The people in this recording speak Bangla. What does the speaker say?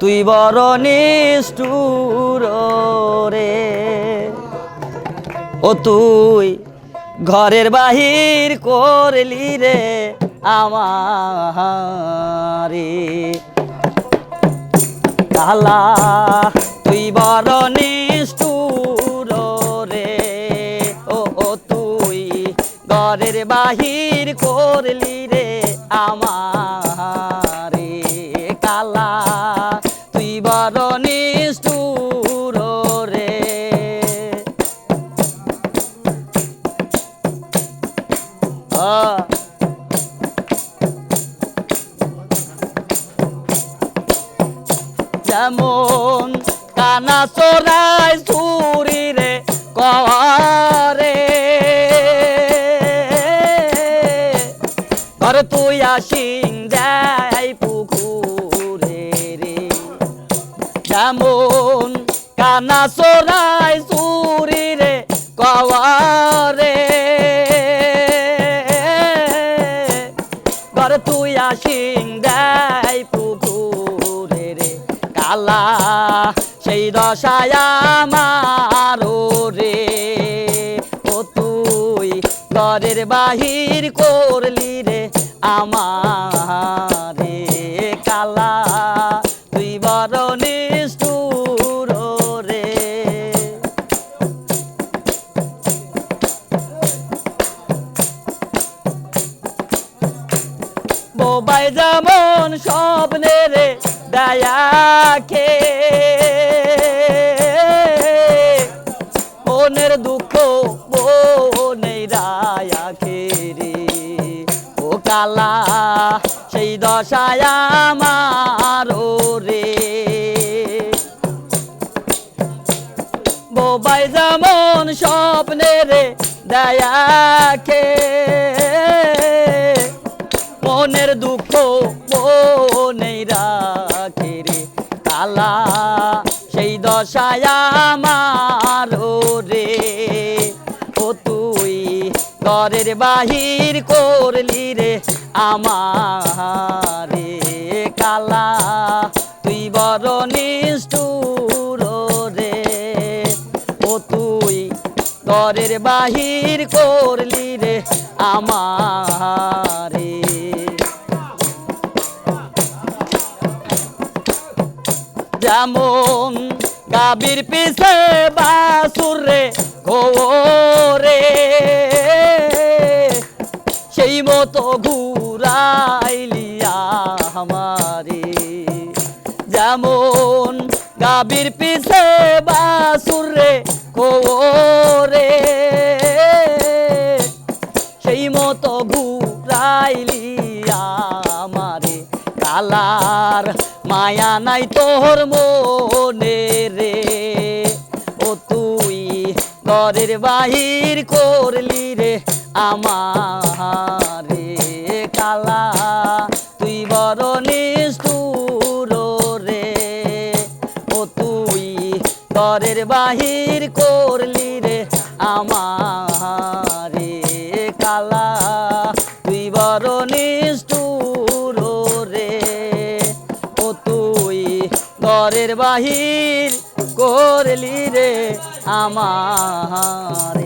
তুই বড় নিষ্ঠুর রে। ও তুই ঘরের বাহির করলি রে আমারে। কালা তুই বড় নিষ্ঠুর রে। ও তুই ঘরের বাহির করলি রে আমারে। কালা তুই বড় নিষ্ঠুর রে। যেমন কানা চোরাই যেমন কানা চোরাই চুরি রে কওয়ারে। ঘর তুই আসিং দেয় পুকুরে রে কালা সেই দশায় আমারো রে ও তুই ঘরের বাহির করলি রে আমারে যেমন স্বপ্নে রে দয়াকে মনের দুঃখ মনে রায়াকে রে? ও কালা, সেই দশায় আমারো রে। বোবাই যেমন স্বপ্নে রে দয়াকে মনের দুঃখ মনে রাখে রে কালা সেই দশায় আমার রে। ও তুই ঘরের বাহির করলি রে আমারে কালা। তুই বড় নিষ্ঠুর রে। ও তুই ঘরের বাহির করলি রে আমারে যেমন গাবির পিছে বাসুর রে রে সেই মতো ঘুরাইলিয়া আমারে। যেমন গাবির পিছে বাসুর রে মায়া নাই তোর মনে রে। ও তুই ঘরের বাহির করলি রে আমারে কালা। তুই বড় নিষ্ঠুর রে। ও তুই ঘরের বাহির করলি রে আমারে। ঘরের বাহির করলি রে আমারে